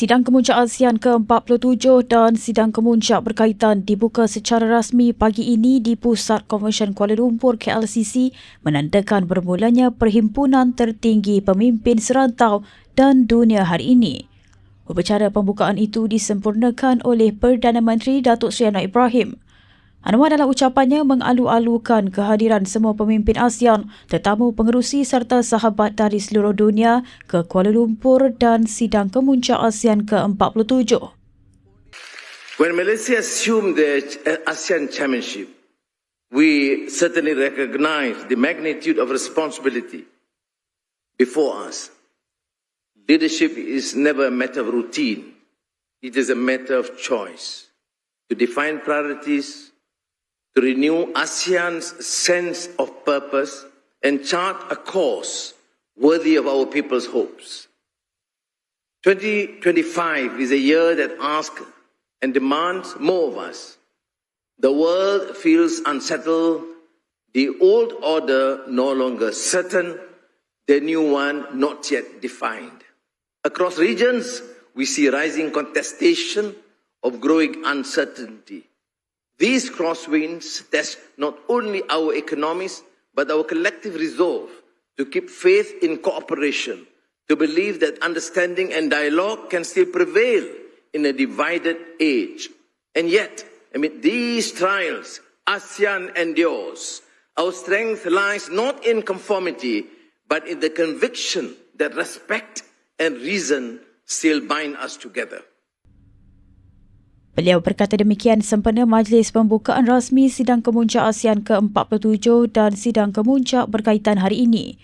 Sidang Kemuncak ASEAN ke-47 dan Sidang Kemuncak berkaitan dibuka secara rasmi pagi ini di Pusat Konvensyen Kuala Lumpur KLCC menandakan bermulanya perhimpunan tertinggi pemimpin serantau dan dunia hari ini. Upacara pembukaan itu disempurnakan oleh Perdana Menteri Datuk Seri Anwar Ibrahim. Anwar dalam ucapannya mengalu-alukan kehadiran semua pemimpin ASEAN, tetamu pengerusi serta sahabat dari seluruh dunia ke Kuala Lumpur dan sidang kemuncak ASEAN ke-47. When Malaysia assumed the ASEAN chairmanship, we certainly recognize the magnitude of responsibility before us. Leadership is never a matter of routine. It is a matter of choice to define priorities, to renew ASEAN's sense of purpose and chart a course worthy of our people's hopes. 2025 is a year that asks and demands more of us. The world feels unsettled, the old order no longer certain, the new one not yet defined. Across regions, we see rising contestation of growing uncertainty. These crosswinds test not only our economies, but our collective resolve to keep faith in cooperation, to believe that understanding and dialogue can still prevail in a divided age. And yet, amid these trials, ASEAN endures. Our strength lies not in conformity, but in the conviction that respect and reason still bind us together. Beliau berkata demikian sempena majlis pembukaan rasmi sidang kemuncak ASEAN ke-47 dan sidang kemuncak berkaitan hari ini.